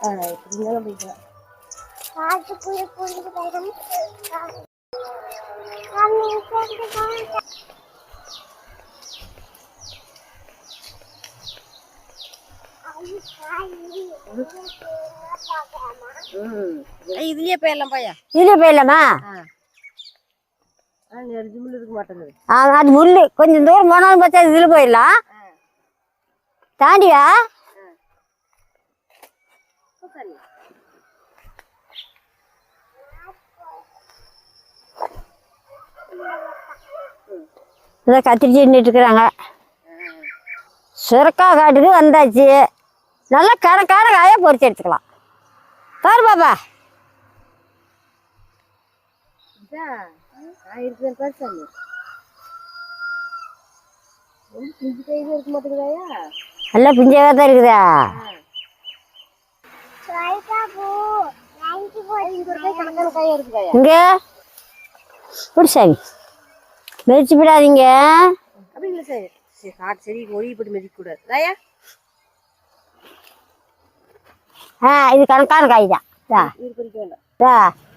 இப்படினாலும் போய்க்கலாம் காட்டுக்குள்ள போயிடும் ம் இதுலயே போயிடலாம் பையா. இதுல போயிடலாமா? அது முள்ளு. கொஞ்சம் தூரம் போனாலும் பார்த்தா இதுல போயிடலாம். தாண்டியா? சரி. இதை கத்திரிச்சு நின்றுட்டு இருக்கிறாங்க. சுரக்காய் காட்டுக்கு வந்தாச்சு. நல்லா கணக்கான காயை பொறிச்சு எடுத்துக்கலாம். பாரு பாப்பா. நல்லா பிஞ்சாக தான் இருக்குதா? இங்க. பிடிச்சாமி மெரிச்சு விடாதீங்க அப்படி இல்லை சார் சரி காட்டு சரி ஒளி போட்டு மிதிக்க கூடாது தாயா ஆ இது கணக்கான காய் தான்.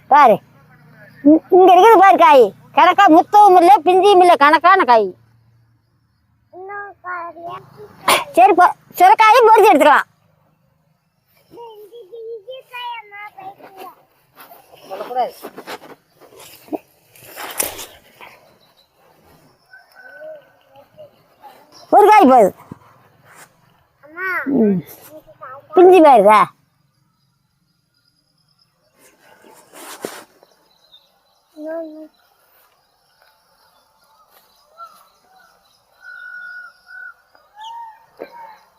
பாரு. இங்க இருக்குது பாரு காய். கணக்கா முத்தவும் இல்லை பிஞ்சியும் இல்லை கணக்கான காய். சரி போ சுரக்காயும் பொறிச்சு எடுத்துக்கலாம். சொல்லக்கூடாது. ஒரு காய் போகுது. பிஞ்சு பாருதா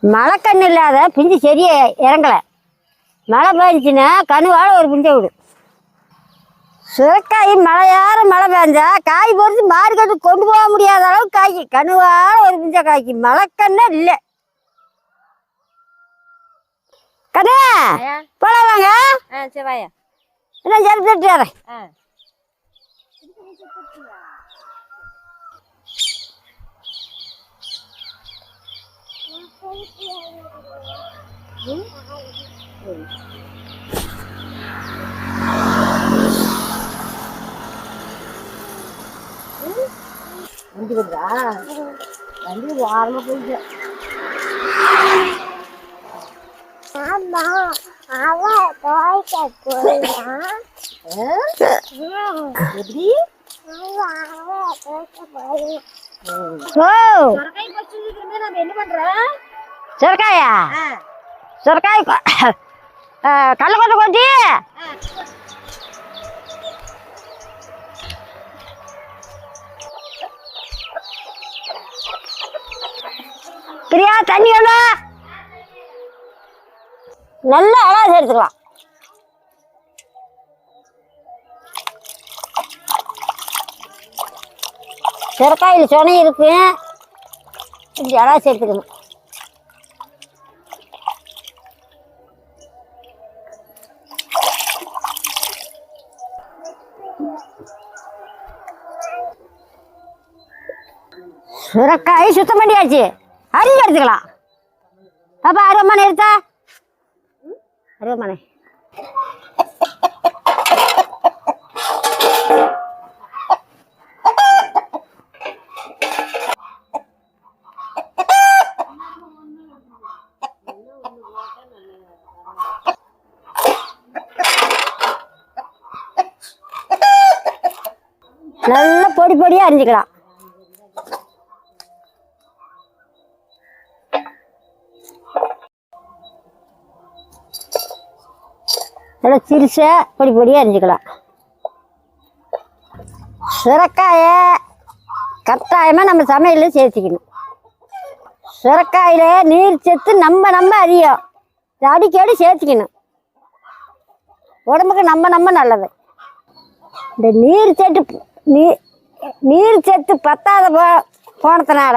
மழை கண்ணு இல்லாத பிஞ்சு சரியா இறங்கல. மழை பெஞ்சுன்னா கணுவால ஒரு பிஞ்சை விடு சுரக்காய் மழையார மழை பெஞ்சா காய் பொறிச்சு மார்க்கெட்டு கொண்டு போக முடியாத அளவுக்கு காய்க்கு கணுவால ஒரு பிஞ்சை காய்க்கு. மழை கண்ணே இல்லை. கண்ணே போலாம் வாங்க. ஆ சரி வாயா. என்ன ஜெரம் தட்டு வரேன் ஆ வண்டி வருதா வண்டி வாரமா போயிட்டு ஆமா அவ தோய்க்க போயிடான் எப்படி அவ தோய்க்க போயிடான் ஓ சொரக்காய் பறிச்சு இருக்கிறமே நம்ம என்ன பண்றோம் சுரக்காயா ஆ சுரக்காய் கொ- பிரியா தண்ணி வேணா நல்ல அழகாக எடுத்துக்கலாம். சுரக்காயில் சொனை இருக்கு. இப்படி அழகா சேர்த்துக்கணும் சுரக்காய் சுத்தம் பண்ணியாச்சு. அரிஞ்சு எடுத்துக்கலாம் அப்போ அருவமனை எடுத்தா? அருவமனை. நல்லா பொடி பொடியாக அரிஞ்சிக்கலாம். நல்லா சிறுசாக பொடி பொடியாக அரிஞ்சிக்கலாம் சுரக்காயை கட்டாயமாக நம்ம சமையலில் சேர்த்துக்கணும். சுரக்காயில் நீர் சத்து நம்ம நம்ம அதிகம் அடிக்கடி சேர்த்துக்கணும். உடம்புக்கு நம்ம நம்ம நல்லது. இந்த நீர் சத்து நீர் நீர் சத்து பத்தாத போ போனதுனால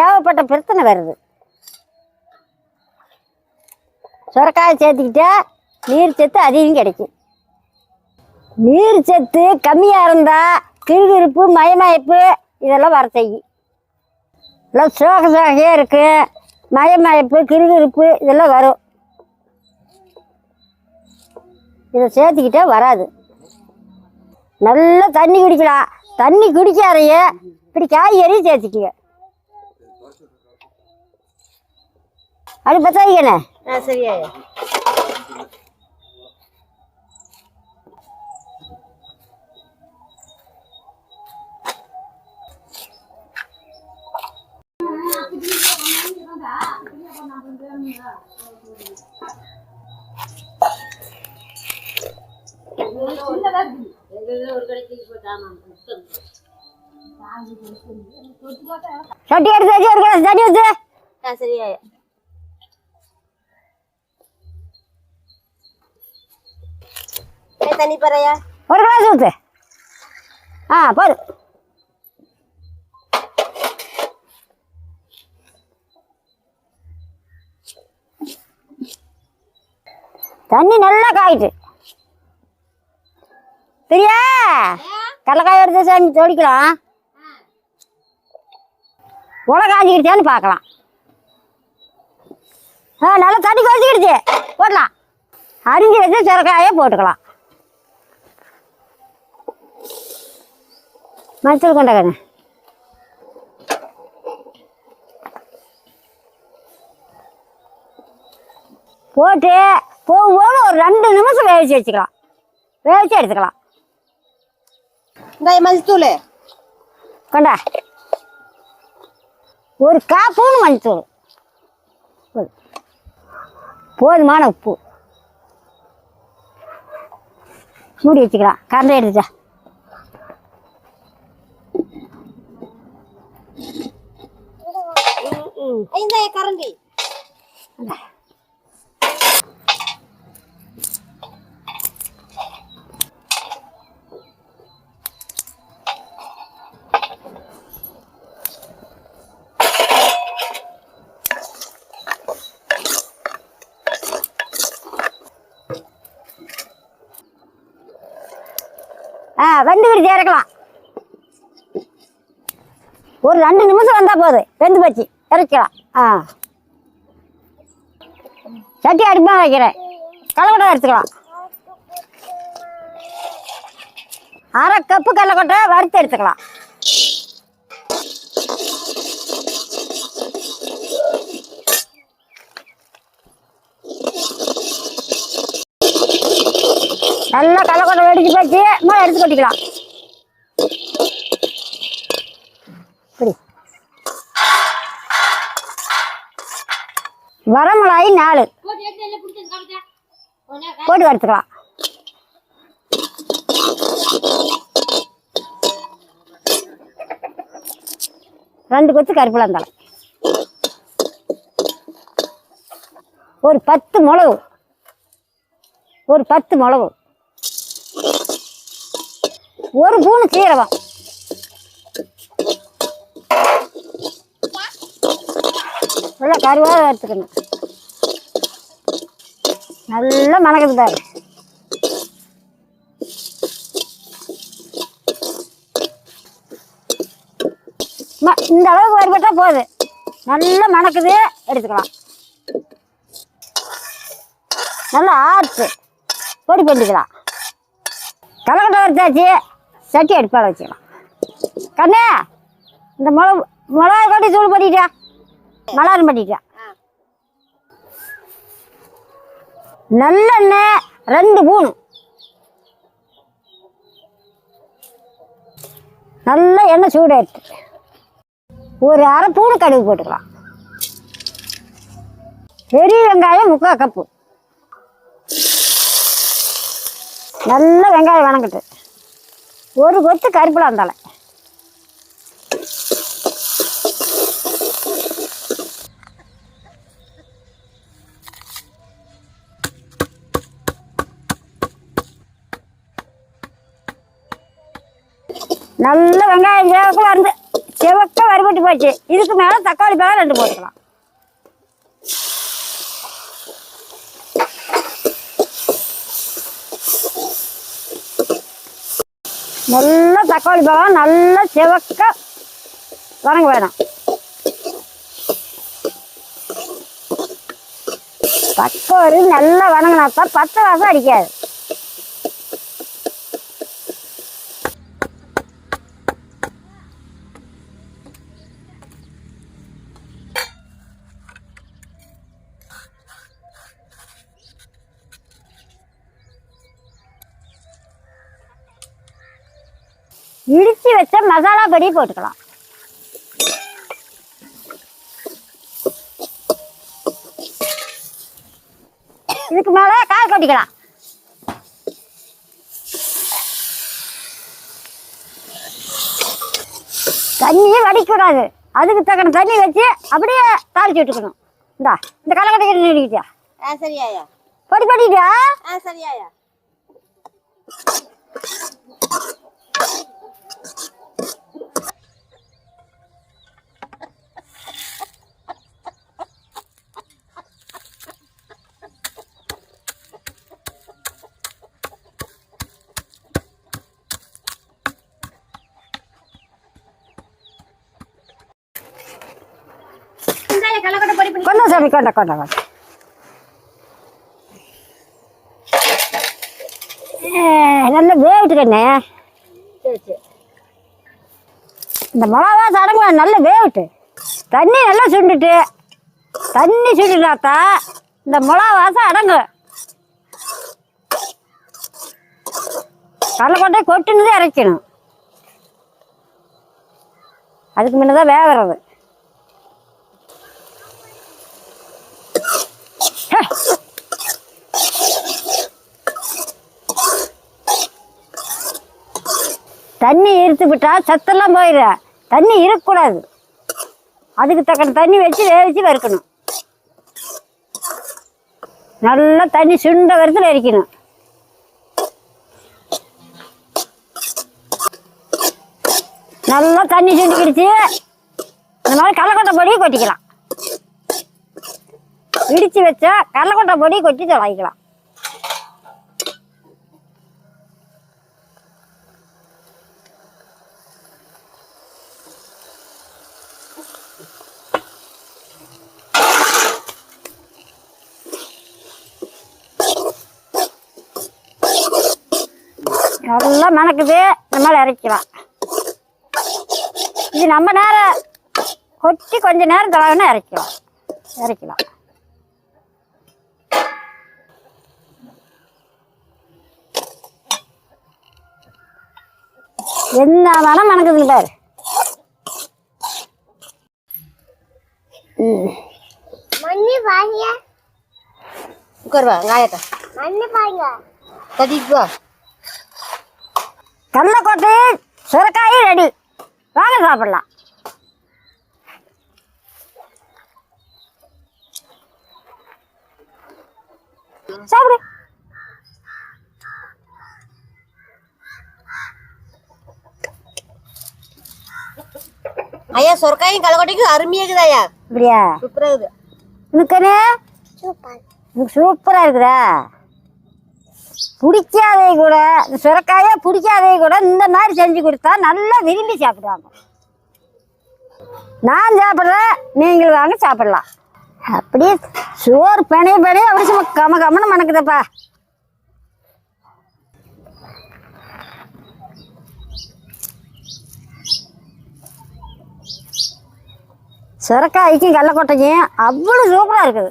ஏகப்பட்ட பிரச்சனை வருது. சுரக்காயை சேர்த்துக்கிட்டா நீர் சத்து அதிகம் கிடைக்கும். நீர் சத்து கம்மியாக இருந்தால் கிருகிருப்பு மயமயப்பு இதெல்லாம் வர செய்யும். எல்லாம் சோக சோகையாக இருக்கு. மயமயப்பு கிருகிருப்பு இதெல்லாம் வரும். இதை சேர்த்துக்கிட்டே வராது. நல்லா தண்ணி குடிக்கலாம். தண்ணி குடிக்காதைய இப்படி காய்கறி சேர்த்துக்குங்க. அது பத்தாயிக்கண்ணே ஆ சரியா சட்டி எடுத்து வச்சு ஒரு கிளாஸ் தண்ணி ஆ சரியா தண்ணி பறையா ஒரு கிளாஸ் ஊற்று ஆ போதும் தண்ணி நல்லா காயிட்டு சரியா கடலக்காய் எடுத்து சாமி தொடிக்கலாம் உலக காஞ்சிக்கிடுச்சான்னு பார்க்கலாம். ஆ நல்லா தண்ணி கொதிக்கிடுச்சு போடலாம். அரிஞ்சு வச்சு சிறக்காயே போட்டுக்கலாம். மஞ்சள் கொண்டகண்ணே போட்டு போகும்போது ஒரு ரெண்டு நிமிஷம் வேவிச்சு வச்சுக்கலாம். வேவிச்சு எடுத்துக்கலாம். இந்த மஞ்சத்தூள் கொண்டா ஒரு காப்பூன் மஞ்சத்தூள் போதும். போதுமான உப்பு மூடி வச்சுக்கலாம் கரண்டை இந்த கரண்டி ஆ வெந்து இறக்கலாம். ஒரு ரெண்டு நிமிஷம் வந்தால் போதும் வெந்து போச்சு இறக்கலாம். ஆ. சட்டி அடுப்பாக வைக்கிறேன். கலக்கொட்டை எடுத்துக்கலாம். அரை கப்பு கடலக்கொட்டை வறுத்து எடுத்துக்கலாம். நல்லா கடலக்கொட்டை வெடிச்சு போச்சு மேலே எடுத்து கொட்டிக்கலாம். இப்படி. நாலு. போட்டு வறுத்துக்கலாம். ரெண்டு கொத்து கருப்பில் ஒரு பத்து மிளகு. ஒரு பத்து மிளகு. ஒரு பூணு சீரகம் நல்லா கருவாக எடுத்துக்கணும் நல்லா மணக்குது பாரு இந்த அளவுக்கு வறுபட்டா போதும். நல்லா மணக்குது எடுத்துக்கலாம். நல்லா ஆர்த்து பொடி பண்ணிக்கலாம். கலக்கட்டை வறுத்தாச்சு. சட்டி அடுப்பால் வச்சுக்கலாம். கண்ணே இந்த மிளகு மிளகா கொட்டி தூள் பண்ணிட்டியா மலாரம் பண்ணிட்டியா நல்லெண்ணெய் ரெண்டு பூணு. நல்ல எண்ணெய் சூடாயிட்டு ஒரு அரை பூணு கடுகு போட்டுக்கலாம். பெரிய வெங்காயம் முக்கால் கப்பு. நல்ல வெங்காயம் வணங்கிட்டு ஒரு கொத்து கருப்பில் வந்தாலே நல்ல வெங்காயம் சிவக்க வந்து சிவக்க வறுபட்டு போச்சு. இதுக்கு மேலே தக்காளி பழம் ரெண்டு போட்டுக்கலாம். நல்லா தக்காளி பழம் நல்லா சிவக்க வணங்க வேணும். தக்காளி நல்லா வணங்கினா தான் பச்சை வாசம் அடிக்காது. இடித்து வச்ச மசாலா பொடி போட்டுக்கலாம். இதுக்கு மேலே காய் கொட்டிக்கலாம். தண்ணியே வடிக்கக்கூடாது. அதுக்கு தக்கன தண்ணி வச்சு அப்படியே தாளிச்சு விட்டுக்கணும். இந்தா இந்த கலக்கட்டை ஆ சரியாயா. பொடி ஆ சரியாயா. கொண்ட சாமி கொண்ட கொண்ட நல்ல வேவிட்டுக்கண்ணே. கண்ணே இந்த மிளகா சடங்கு நல்ல வேவிட்டு. தண்ணி நல்லா சுண்டுட்டு. தண்ணி சுண்டினாத்தா இந்த மிளகா வாசம் அடங்கும் கொண்டே கொட்டுனது இறைக்கணும் அதுக்கு முன்ன தான் வேகிறது. தண்ணி இருத்து விட்டா சத்தெல்லாம் போயிடுற தண்ணி இருக்கக்கூடாது. அதுக்கு தக்கன தண்ணி வச்சு வேவிச்சு வறுக்கணும். நல்லா தண்ணி சுண்ட வரத்தில் அரிக்கணும் நல்லா தண்ணி சுண்டிக்கிடுச்சு. இந்த மாதிரி கடலக்கொட்டை பொடியை கொட்டிக்கலாம். இடிச்சு வச்சா கடலக்கொட்டை பொடி கொட்டி தொலைக்கலாம் நல்லா மணக்குது இந்த மாதிரி இறக்கலாம் இது நம்ம நேரம் கொட்டி கொஞ்ச நேரம் தடவைனா இறக்கலாம் இறக்கலாம் என்ன வேணா மணக்குதுங்க பாரு. மண்ணி பாருங்க. உட்காருவா காயத்தா. மண்ணி பாருங்க. கட்டிட்டு வா. கடலக்கொட்டை சுரக்காயும் ரெடி. வாங்க சாப்பிடலாம். சாப்பிடு. ஐயா சொரக்காயும் கல்லக்கொட்டைக்கும் அருமையாக்குதாயா இப்படியா சூப்பரா இருக்குது. உனக்குன்னு சூப்பர் உனக்கு சூப்பராக இருக்குதா? பிடிக்காதே கூட இந்த சுரக்காயே பிடிக்காதே கூட இந்த மாதிரி செஞ்சு கொடுத்தா நல்லா விரும்பி சாப்பிடுவாங்க. நான் சாப்பிட்றேன் நீங்கள் வாங்க சாப்பிடலாம். அப்படியே சோறு பிணைய பிணைய அப்படி சும்மா கம கமன்னு மணக்குதப்பா. சுரக்காய்க்கும் கடலக்கொட்டைக்கும் அவ்வளோ சூப்பராக இருக்குது.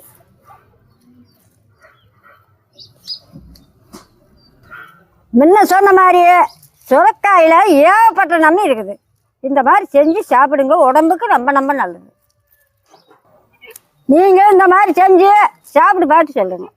முன்ன சொன்ன மாதிரியே சுரக்காயில் ஏகப்பட்ட நன்மை இருக்குது. இந்த மாதிரி செஞ்சு சாப்பிடுங்க உடம்புக்கு ரொம்ப ரொம்ப நல்லது. நீங்கள் இந்த மாதிரி செஞ்சு சாப்பிட்டு பார்த்து சொல்லுங்கள்